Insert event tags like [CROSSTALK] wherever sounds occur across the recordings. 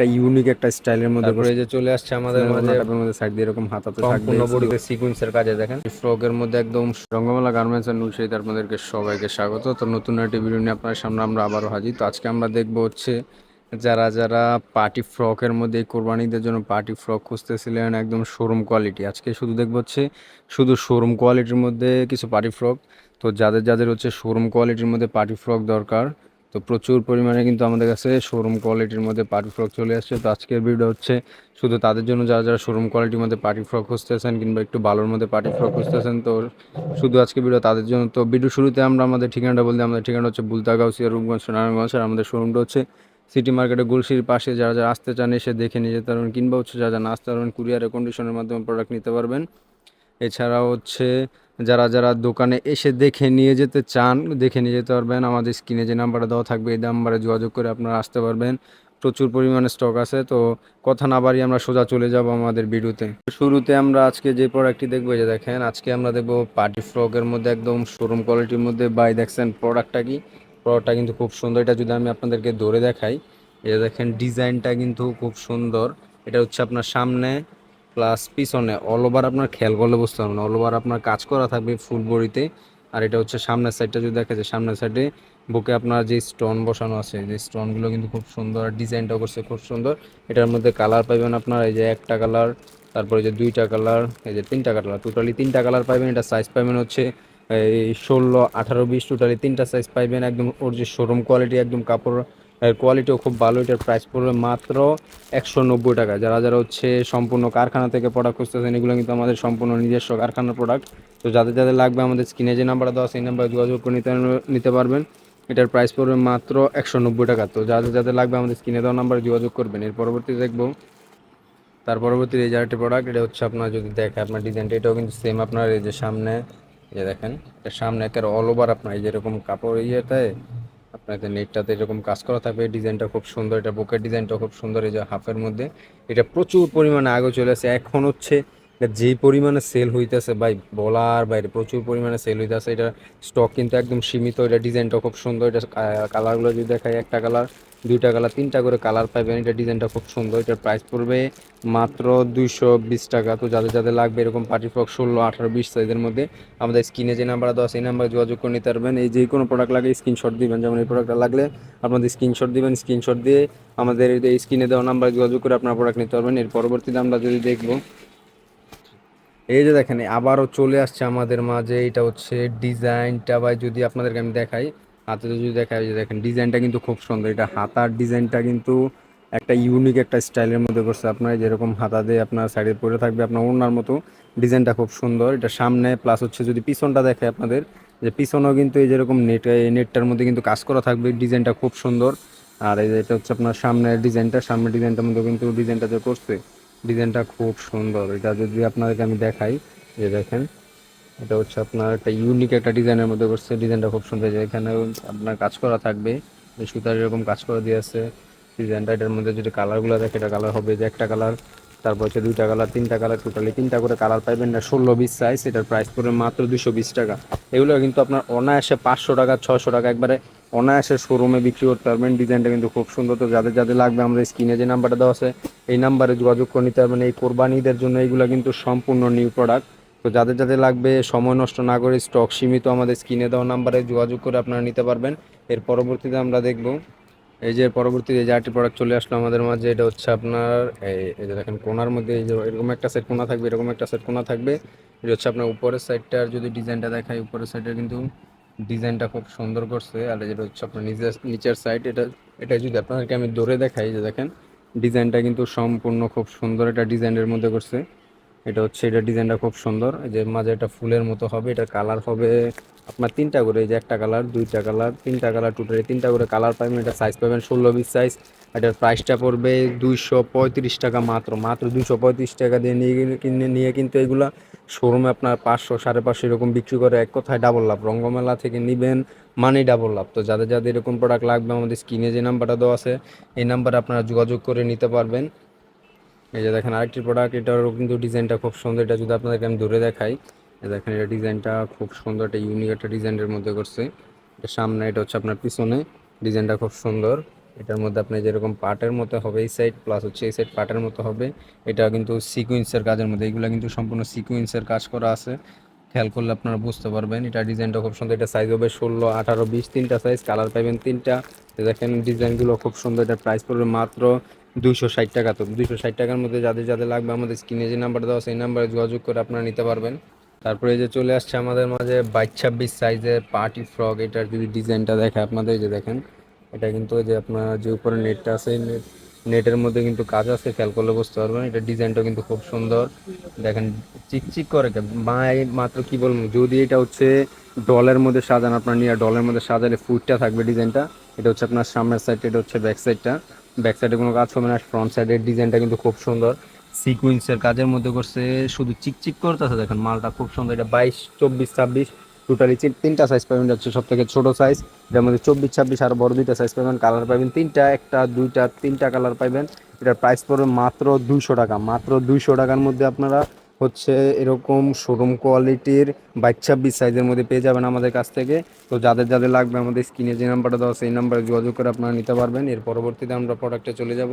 একটা ইউনিক একটা স্টাইলের মধ্যে তারপরে যে চলে আসছে আমাদের মাঝে টাইপের মধ্যে সাইড দিয়ে এরকম হাতাতে থাকবে সম্পূর্ণ সিকোয়েন্সের কাজে দেখেন। ফ্রকের মধ্যে একদম রঙ্গমেলা গার্মেন্টস এন্ড নুলশাহিদ আপনাদেরকে সবাইকে স্বাগত। তো নতুন একটি ভিডিও নিয়ে আপনার সামনে আমরা আবারও হাজির। তো আজকে আমরা দেখব হচ্ছে যারা যারা পার্টি ফ্রকের মধ্যে কোরবানিদের জন্য পার্টি ফ্রক খুঁজতেছিলেন একদম শোরুম কোয়ালিটি আজকে শুধু দেখব হচ্ছে শুধু শোরুম কোয়ালিটির মধ্যে কিছু পার্টি ফ্রক তো যাদের যাদের হচ্ছে শোরুম কোয়ালিটির মধ্যে পার্টি ফ্রক দরকার তো প্রচুর পরিমাণে কিন্তু আমাদের কাছে শোরুম কোয়ালিটির মধ্যে পার্টি ফ্রক চলে আসছে। তো আজকের ভিডিও হচ্ছে শুধু তাদের জন্য যারা যারা শোরুম কোয়ালিটির মধ্যে পার্টি ফ্রক খুঁজতেছেন কিংবা একটু ভালোর মধ্যে পার্টি ফ্রক খুঁজতেছেন, তো শুধু আজকে ভিডিও তাদের জন্য। তো ভিডিও শুরুতে আমরা আমাদের ঠিকানাটা বলতে আমাদের ঠিকানা হচ্ছে বুলতাগাউসিয়া রূপগঞ্জ, নারায়ণগঞ্জ আর আমাদের শোরুমটা হচ্ছে সিটি মার্কেটে গুলশির পাশে। যারা যারা আসতে চান এসে দেখে নিয়ে যেতে পারবেন কিংবা হচ্ছে যারা যারা না আসতে পারবেন কুরিয়ারের কন্ডিশনের মাধ্যমে প্রোডাক্ট নিতে পারবেন। এছাড়াও হচ্ছে যারা যারা দোকানে এসে দেখে নিয়ে যেতে চান, দেখে নিয়ে যেতে পারবেন। আমাদের স্ক্রিনে যে নাম্বারটা দেওয়া থাকবে, এই নাম্বারে যোগাযোগ করে আপনারা আসতে পারবেন। প্রচুর পরিমাণে স্টক আছে, তো কথা না বাড়িয়ে আমরা সোজা চলে যাব আমাদের ভিডিওতে। শুরুতে আমরা আজকে যে প্রোডাক্টটি দেখব যে দেখেন, আজকে আমরা দেখব পার্টি ফ্রকের মধ্যে একদম শোরুম কোয়ালিটির মধ্যে বাই দেখছেন প্রোডাক্টটা কি? প্রোডাক্টটা কিন্তু খুব সুন্দর। এটা যদি আমি আপনাদেরকে ধরে দেখাই এটা দেখেন ডিজাইনটা কিন্তু খুব সুন্দর। এটা হচ্ছে আপনার সামনে প্লাস পিছনে অল ওভার আপনার খেয়াল করলে বুঝতে পারবেন অল ওভার আপনার কাজ করা থাকবে ফুল বডিতে। আর এটা হচ্ছে সামনের সাইডটা যদি দেখা যায়, সামনের সাইডে বুকে আপনার যে স্টোন বসানো আছে যে স্টোনগুলো কিন্তু খুব সুন্দর আর ডিজাইনটাও করছে খুব সুন্দর। এটার মধ্যে কালার পাইবেন আপনার এই যে একটা কালার তারপরে যে দুইটা কালার এই যে তিনটা কালার টোটালি তিনটা কালার পাইবেন। এটা সাইজ পাইবেন হচ্ছে, এই ষোলো, আঠারো, বিশ টোটালি তিনটা সাইজ পাইবেন। একদম ওর যে শোরুম কোয়ালিটি একদম কাপড় কোয়ালিটিও খুব ভালো, এটার প্রাইস পড়বে মাত্র একশো নব্বই টাকা। যারা যারা হচ্ছে সম্পূর্ণ কারখানা থেকে প্রোডাক্ট খুঁজতেছেন, এগুলো কিন্তু আমাদের সম্পূর্ণ নিজস্ব কারখানার প্রোডাক্ট তো যাদের যাদের লাগবে আমাদের স্ক্রিনে যে নাম্বারটা দেওয়া সেই নাম্বারে যোগাযোগ করে নিতে নিতে পারবেন। এটার প্রাইস পড়বে মাত্র একশো নব্বই টাকা। তো যাদের যাদের লাগবে আমাদের স্ক্রিনে দেওয়া নাম্বারে যোগাযোগ করবেন। এর পরবর্তী দেখব। তার পরবর্তী এই যে আরেকটি প্রোডাক্ট এটা হচ্ছে আপনার যদি দেখে আপনার ডিজাইনটা এটাও কিন্তু সেম আপনার এই যে সামনে যে দেখেন, এটা সামনে একের অল ওভার আপনার এই যেরকম কাপড় ইয়েতে আপনার যে নেটটাতে এরকম কাজ করা থাকবে। ডিজাইনটা খুব সুন্দর, এটা বুকের ডিজাইনটা খুব সুন্দর, এই যে হাফের মধ্যে। এটা প্রচুর পরিমাণে আগে চলে আসে, এখন হচ্ছে যে পরিমাণে সেল হইতেছে, ভাই, বলার বাইরে প্রচুর পরিমাণে সেল হইতেছে, এটা স্টক কিন্তু একদম সীমিত, এটা ডিজাইনটা খুব সুন্দর, এটা কালারগুলো যদি দেখায় একটা কালার দুইটা কালার তিনটা করে কালার পাইবেন, এটা ডিজাইনটা খুব সুন্দর, এটার প্রাইস পড়বে মাত্র দুইশো বিশ টাকা। তো যাদের যাদের লাগবে এরকম পার্টি ফ্রক ষোলো, আঠারো, বিশ সাইজের মধ্যে, আমাদের স্ক্রিনে যে নাম্বার দেওয়া সেই নাম্বারে যোগাযোগ করে নিতে পারবেন। এই যে কোনো প্রোডাক্ট লাগে স্ক্রিনশট দিবেন, যেমন এই প্রোডাক্টটা লাগলে আপনাদের স্ক্রিনশট দিবেন স্ক্রিনশট দিয়ে আমাদের এই স্ক্রিনে দেওয়া নাম্বারে যোগাযোগ করে আপনার প্রোডাক্ট নিতে পারবেন। এর পরবর্তীতে আমরা যদি দেখব এই যে দেখেন, আবারও চলে আসছে আমাদের মাঝে। এটা হচ্ছে ডিজাইনটা। বা যদি আপনাদেরকে আমি দেখাই, হাতে যদি দেখাই যে দেখেন, ডিজাইনটা কিন্তু খুব সুন্দর। এটা হাতার ডিজাইনটা কিন্তু একটা ইউনিক একটা স্টাইলের মধ্যে করছে। আপনার যেরকম হাতা দিয়ে আপনার সাইডে পরে থাকবে, আপনার ওনার মতো ডিজাইনটা খুব সুন্দর। এটা সামনে প্লাস হচ্ছে যদি পিছনটা দেখে আপনাদের, যে পিছনেও কিন্তু এই যেরকম নেট এই নেটটার মধ্যে কিন্তু কাজ করা থাকবে। ডিজাইনটা খুব সুন্দর। আর এই যে এটা হচ্ছে আপনার সামনের ডিজাইনটা, সামনের ডিজাইনটার মধ্যে কিন্তু ডিজাইনটা যে করছে ডিজাইনটা খুব সুন্দর। এটা যদি আপনাদেরকে আমি দেখাই যে দেখেন, এটা হচ্ছে আপনার একটা ইউনিক একটা ডিজাইনের মধ্যে করছে ডিজাইনটা খুব সুন্দর যে এখানে আপনার কাজ করা থাকবে। সুতার এরকম কাজ করা দিয়ে আছে। ডিজাইনটা এটার মধ্যে যদি কালারগুলো দেখে, এটা কালার হবে যে একটা কালার, তারপর হচ্ছে দুইটা কালার, তিনটা কালার টোটালি তিনটা করে কালার পাইবেন না। ষোলো বিশ সাইজ এটার প্রাইস পড়বে মাত্র দুশো বিশ টাকা। এগুলো কিন্তু আপনার অনায়াসে পাঁচশো টাকা ছশো টাকা, একবারে অনায়াসে শোরুমে বিক্রি করতে পারবেন। ডিজাইনটা কিন্তু খুব সুন্দর। তো যাদের যাদের লাগবে আমাদের স্ক্রিনে যে নাম্বারটা দেওয়া আছে, এই নাম্বারে যোগাযোগ করে নিতে পারবেন। এই কোরবানিদের জন্য এইগুলো কিন্তু সম্পূর্ণ নিউ প্রোডাক্ট তো যাদের যাদের লাগবে, সময় নষ্ট না করে স্টক সীমিত আমাদের স্ক্রিনে দেওয়া নাম্বারে যোগাযোগ করে আপনারা নিতে পারবেন। এর পরবর্তীতে আমরা দেখব, এই যে পরবর্তীতে যে আরেকটি প্রোডাক্ট চলে আসলো আমাদের মাঝে, এটা হচ্ছে আপনার, এই যে দেখেন কোনার মধ্যে এই যে এরকম একটা সেট কোনা থাকবে, এরকম একটা সেট কোনা থাকবে। এটা হচ্ছে আপনার উপরের সাইডটার যদি ডিজাইনটা দেখায় উপরের সাইডে কিন্তু ডিজাইনটা খুব সুন্দর করছে আর যেটা হচ্ছে আপনার নিজের, নিচের সাইড এটা এটা যদি আপনাদেরকে আমি দৌড়ে দেখাই যে দেখেন, ডিজাইনটা কিন্তু সম্পূর্ণ খুব সুন্দর এটা ডিজাইনের মধ্যে করছে। এটা হচ্ছে, এটা ডিজাইনটা খুব সুন্দর। এই যে মাঝে এটা ফুলের মতো হবে, এটা কালার হবে আপনার তিনটা করে। এই যে একটা কালার, দুইটা কালার, তিনটা কালার টোটালি তিনটা করে কালার পাবেন। এটা সাইজ পাবেন ষোলো বিশ সাইজ এটার প্রাইসটা পড়বে দুইশো পঁয়ত্রিশ টাকা মাত্র। মাত্র দুইশো পঁয়ত্রিশ টাকা দিয়ে নিয়ে কিনে নিয়ে কিন্তু এগুলা শোরুমে আপনার পাঁচশো, সাড়ে পাঁচশো এরকম বিক্রি করে এক কথায় ডাবল লাভ। রঙ্গমেলা থেকে নিবেন মানেই ডাবল লাভ। তো যাদের যাদের এরকম প্রোডাক্ট লাগবে, আমাদের স্ক্রিনে যে নাম্বারটা দেওয়া আছে, এই নাম্বারে আপনারা যোগাযোগ করে নিতে পারবেন। এই যে দেখেন আরেকটি প্রোডাক্ট এটারও কিন্তু ডিজাইনটা খুব সুন্দর। এটা যদি আপনাদেরকে আমি ধরে দেখাই দেখেন এটা ডিজাইনটা খুব সুন্দর, একটা ইউনিক একটা ডিজাইনের মধ্যে করছে। এটা সামনে, এটা হচ্ছে আপনার পিছনে ডিজাইনটা খুব সুন্দর। এটার মধ্যে আপনি যেরকম পার্টের মতো হবে এই সাইড প্লাস হচ্ছে এই সাইড পার্টের মতো হবে। এটা কিন্তু সিকুয়েন্সের কাজের মধ্যে, এগুলো কিন্তু সম্পূর্ণ সিকুয়েন্সের কাজ করা আছে। খেয়াল করলে আপনারা বুঝতে পারবেন, এটা ডিজাইনটা খুব সুন্দর। এটা সাইজ হবে ষোলো, আঠারো, বিশ, তিনটা সাইজ কালার পাবেন তিনটা। দেখেন ডিজাইনগুলো খুব সুন্দর, এটা প্রাইস পড়বে মাত্র দুইশো ষাট টাকা তো। দুইশো ষাট টাকার মধ্যে যাদের যাদের লাগবে আমাদের স্ক্রিনে যে নাম্বার দেওয়া সেই নাম্বারে যোগাযোগ করে আপনারা নিতে পারবেন। তারপরে যে চলে আসছে আমাদের মাঝে বাইশ ছাব্বিশ সাইজের পার্টি ফ্রক, এটার যদি ডিজাইনটা দেখে আপনাদের যে দেখেন, এটা কিন্তু যে আপনার যে উপরে নেটটা আছে নেট, নেটের মধ্যে কিন্তু কাজ আছে খেয়াল করলে বুঝতে পারবেন। এটা ডিজাইনটা কিন্তু খুব সুন্দর। দেখেন, চিকচিক করে মায় মাত্র কি বলব, যদি এটা হচ্ছে ডলের মধ্যে সাজান, আপনার নিয়ে ডলের মধ্যে সাজালে ফুটটা থাকবে ডিজাইনটা। এটা হচ্ছে আপনার সামনের সাইড এটা হচ্ছে ব্যাক সাইডটা ব্যাক সাইডে কোনো কাজ হবে না ফ্রন্ট সাইডের ডিজাইনটা কিন্তু খুব সুন্দর। সিকুয়েন্সের কাজের মধ্যে করছে, শুধু চিকচিক করতেছে দেখেন, মালটা খুব সুন্দর, এটা বাইশ, চব্বিশ, ছাব্বিশ টোটালি তিনটা সাইজ পাবেন যাচ্ছে সব থেকে ছোটো সাইজ এটার মধ্যে চব্বিশ, ছাব্বিশ আর বড় দুইটা সাইজ পাবেন কালার পাবেন তিনটা, একটা, দুইটা, তিনটা কালার পাবেন এটার প্রাইস পড়বে মাত্র দুইশো টাকা, মাত্র দুইশো টাকার মধ্যে আপনারা হচ্ছে এরকম শোরুম কোয়ালিটির বাইশ ছাব্বিশ সাইজের মধ্যে পেয়ে যাবেন আমাদের কাছ থেকে। তো যাদের যাদের লাগবে আমাদের স্ক্রিনে যে নাম্বারটা দেওয়া সেই নাম্বারে যোগাযোগ করে আপনারা নিতে পারবেন। এর পরবর্তীতে আমরা প্রোডাক্টে চলে যাব।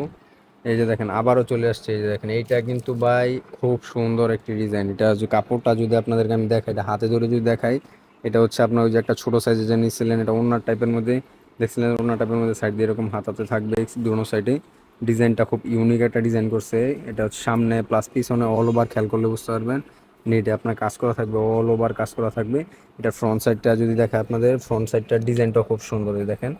এই যে দেখেন, আবারও চলে আসছে। এই যে দেখেন, এইটা কিন্তু বাই খুব সুন্দর একটি ডিজাইন এটা যে কাপড়টা যদি আপনাদেরকে আমি দেখাই, এটা হাতে ধরে যদি দেখাই, এটা হচ্ছে আপনার ওই যে একটা ছোটো সাইজে যে নিয়েছিলেন, এটা ওনার টাইপের মধ্যে, দেখছিলেন ওনার টাইপের মধ্যে সাইড দিয়ে এরকম হাতাতে থাকবে, দুনো সাইডে ডিজাইনটা খুব ইউনিক একটা ডিজাইন করছে। এটা সামনে প্লাস পিছনে অল ওভার খেয়াল করলে বুঝতে পারবেন। নেটে আপনার কাজ করা থাকবে অল ওভার কাজ করা থাকবে। এটা ফ্রন্ট সাইডটা যদি দেখে আপনাদের ফ্রন্ট সাইডটার ডিজাইনটা খুব সুন্দর দেখেন।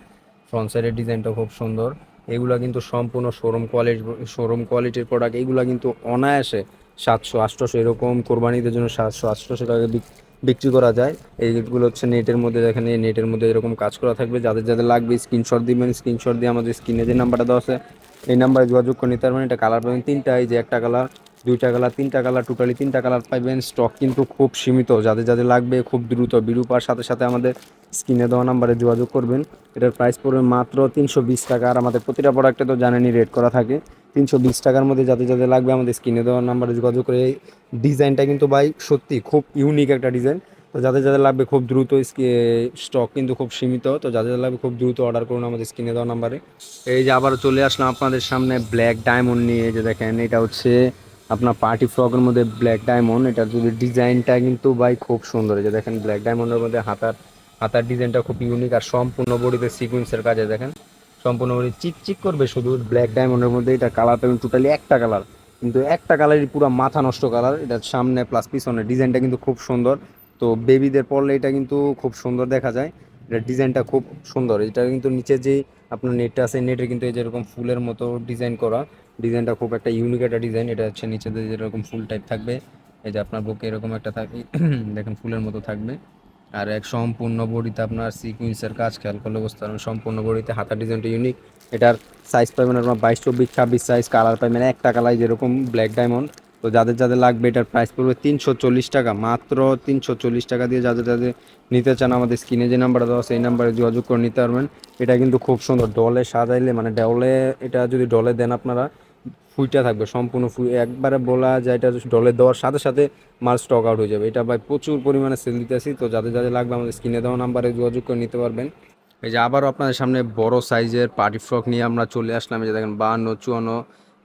ফ্রন্ট সাইডের ডিজাইনটা খুব সুন্দর। এগুলো কিন্তু সম্পূর্ণ শোরুম কোয়ালিটি শোরুম কোয়ালিটির প্রোডাক্ট এগুলা কিন্তু অনায়াসে সাতশো, আটশোশো এরকম কোরবানিদের জন্য সাতশো, আটশোশো টাকা বিক- বিক্রি করা যায়। এইগুলো হচ্ছে নেটের মধ্যে দেখেন, এই নেটের মধ্যে এরকম কাজ করা থাকবে। যাদের যাদের লাগবে স্ক্রিনশট দিবেন স্ক্রিনশট দিয়ে আমাদের স্ক্রিনে যে নাম্বারটা দেওয়া আছে এই নাম্বারে যোগাযোগ করে নিতে পারবেন। এটা কালার পাবেন তিনটা, এই যে একটা কালার দুইটা কালার তিনটা কালার টোটালি তিনটা কালার পাইবেন। স্টক কিন্তু খুব সীমিত, যাদের যাদের লাগবে খুব দ্রুত বিরূপার সাথে সাথে আমাদের স্ক্রিনে দেওয়া নাম্বারে যোগাযোগ করবেন। এটার প্রাইস পড়বে মাত্র তিনশো বিশ টাকা। আর আমাদের প্রতিটা প্রোডাক্টে তো জানেনই রেট করা থাকে। তিনশো বিশ টাকার মধ্যে যাদের যাদের লাগবে আমাদের স্ক্রিনে দেওয়া নাম্বারে যোগাযোগ করে। এই ডিজাইনটা কিন্তু ভাই সত্যি খুব ইউনিক একটা ডিজাইন তো যাদের যাদের লাগবে খুব দ্রুত স্টক কিন্তু খুব সীমিত, তো যাদের লাগবে খুব দ্রুত অর্ডার করুন আমাদের স্ক্রিনে দেওয়া নাম্বারে এই যে আবার চলে আসলাম আপনাদের সামনে ব্ল্যাক ডায়মন্ড নিয়ে যে দেখেন, এটা হচ্ছে আপনার পার্টি ফ্রকের মধ্যে ব্ল্যাক ডায়মন্ড এটার যদি ডিজাইনটা কিন্তু ভাই খুব সুন্দর যে দেখেন ব্ল্যাক ডায়মন্ডের মধ্যে হাতার হাতার ডিজাইনটা খুব ইউনিক আর সম্পূর্ণ বডিতে সিকুয়েন্সের কাজে দেখেন, সম্পূর্ণ বডি চিকচিক করবে শুধু ব্ল্যাক ডায়মন্ডের মধ্যে, এটা কালার পাবেন টোটালি একটা কালার কিন্তু একটা কালারই পুরো মাথা নষ্ট কালার এটা সামনে প্লাস পিছনে ডিজাইনটা কিন্তু খুব সুন্দর। তো বেবিদের পরলে এটা কিন্তু খুব সুন্দর দেখা যায়। এটা ডিজাইনটা খুব সুন্দর। এটা কিন্তু নিচে যে আপনার নেটটা আছে নেটে কিন্তু এই যেরকম ফুলের মতো ডিজাইন করা ডিজাইনটা খুব একটা ইউনিক একটা ডিজাইন এটা হচ্ছে নিচে যেরকম ফুল টাইপ থাকবে, এই যে আপনার বুকে এরকম একটা থাকে [CLEARS THROAT] দেখেন ফুলের মতো থাকবে। আর এক সম্পূর্ণ বডিতে আপনার সিকুয়েন্সের কাজ খেয়াল করলে বুঝতে পারবেন, সম্পূর্ণ বডিতে হাতার ডিজাইনটা ইউনিক এটার সাইজ পাবেন আপনার বাইশ, চব্বিশ, ছাব্বিশ সাইজ কালার পাবেন একটা কালার যেরকম ব্ল্যাক ডায়মন্ড তো যাদের যাদের লাগবে এটার প্রাইস পড়বে তিনশো চল্লিশ টাকা। মাত্র তিনশো চল্লিশ টাকা দিয়ে যাদের যাদের নিতে চান, আমাদের স্ক্রিনে যে নাম্বারটা দেওয়া সেই নাম্বারে যোগাযোগ করে নিতে পারবেন। এটা কিন্তু খুব সুন্দর, ডলে সাজাইলে মানে ডলে এটা যদি ডলে দেন আপনারা, ফুইটা থাকবে, সম্পূর্ণ ফুই। একবারে বলা যায় এটা ডলে দেওয়ার সাথে সাথে মাল স্টক আউট হয়ে যাবে। এটা ভাই প্রচুর পরিমাণে সেল দিতেছি তো যাদের যাদের লাগবে আমাদের স্ক্রিনে দেওয়া নাম্বারে যোগাযোগ করে নিতে পারবেন। এই যে আবারও আপনাদের সামনে বড় সাইজের পার্টি ফ্রক নিয়ে আমরা চলে আসলাম। এই যে দেখেন, বাহান্ন, চুয়ান্ন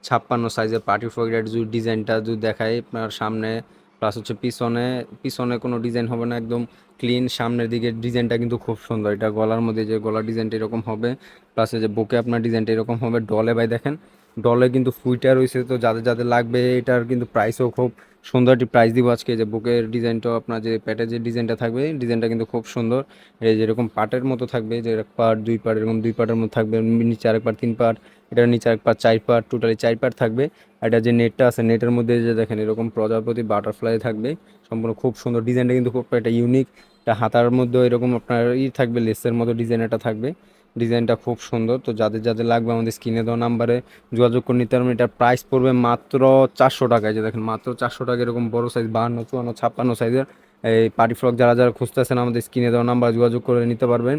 ছাপ্পান্ন সাইজের পার্টি ফ্রক এর যদি ডিজাইনটা যদি দেখাই আপনার সামনে প্লাস হচ্ছে পিছনে পিছনে কোনো ডিজাইন হবে না, একদম ক্লিন সামনের দিকে ডিজাইনটা কিন্তু খুব সুন্দর। এটা গলার মধ্যে যে গলার ডিজাইনটা এরকম হবে প্লাস যে বুকে আপনার ডিজাইনটা এরকম হবে ডলে ভাই দেখেন ডলে কিন্তু ফুইটা রয়েছে, তো যাদের যাদের লাগবে, এটার কিন্তু প্রাইসও খুব সুন্দর একটি প্রাইস দিব আজকে। যে বুকের ডিজাইনটাও আপনার যে প্যাটের যে ডিজাইনটা থাকবে ডিজাইনটা কিন্তু খুব সুন্দর। এই যেরকম পার্টের মতো থাকবে, যে এক পার্ট দুই পার্ট এরকম দুই পার্টের মতো থাকবে, নিচে আরেক পার্ট তিন পার্ট এটার নিচে পার্ট চার পার্ট টোটালি চার থাকবে। আর এটা যে নেটটা আছে, নেটের মধ্যে যে দেখেন এরকম প্রজাপতি বাটারফ্লাই থাকবে, সম্পূর্ণ খুব সুন্দর ডিজাইনটা কিন্তু খুব একটা ইউনিক এটা হাতার মধ্যে এরকম আপনার ই থাকবে লেসের মতো ডিজাইন এটা থাকবে। ডিজাইনটা খুব সুন্দর। তো যাদের যাদের লাগবে আমাদের স্ক্রিনে দেওয়া নাম্বারে যোগাযোগ করে নিতে পারবেন। এটার প্রাইস পড়বে মাত্র চারশো টাকায়। যে দেখেন মাত্র চারশো টাকা, এরকম বড় সাইজ বাহান্ন, চুয়ান্ন, ছাপ্পান্ন সাইজের এই পার্টি ফ্রক যারা যারা খুঁজতেছেন আমাদের স্ক্রিনে দেওয়া নাম্বার যোগাযোগ করে নিতে পারবেন।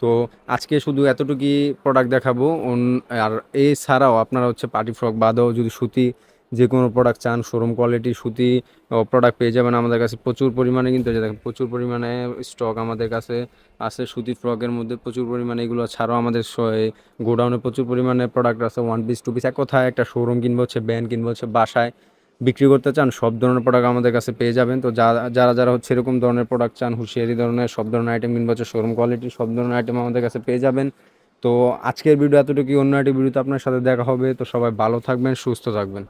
তো আজকে শুধু এতটুকুই প্রোডাক্ট দেখাবো। আর এছাড়াও আপনারা হচ্ছে পার্টি ফ্রক বাদেও যদি সুতি যে কোনো প্রোডাক্ট চান শোরুম কোয়ালিটি সুতি প্রোডাক্ট পেয়ে যাবেন আমাদের কাছে। প্রচুর পরিমাণে কিন্তু দেখেন, প্রচুর পরিমাণে স্টক আমাদের কাছে আছে সুতি ফ্রকের মধ্যে। প্রচুর পরিমাণে এগুলো ছাড়াও আমাদের গোডাউনে প্রচুর পরিমাণে প্রোডাক্ট আছে ওয়ান পিস টু পিস এক কথায় একটা শোরুম কিনবো, হচ্ছে ব্যান্ড কিনবো, হচ্ছে বাসায়। বিক্রি করতে চান, সব ধরনের প্রোডাক্ট আমাদের কাছে পেয়ে যাবেন। তো যারা যারা হচ্ছে এরকম ধরনের প্রোডাক্ট চান, হুঁশিয়ারি ধরনের, সব ধরনের আইটেম কিংবা হচ্ছে শোরুম কোয়ালিটি সব ধরনের আইটেম আমাদের কাছে পেয়ে যাবেন। তো আজকের ভিডিও এতটুকু অন্য একটি ভিডিওতে আপনার সাথে দেখা হবে। তো সবাই ভালো থাকবেন, সুস্থ থাকবেন।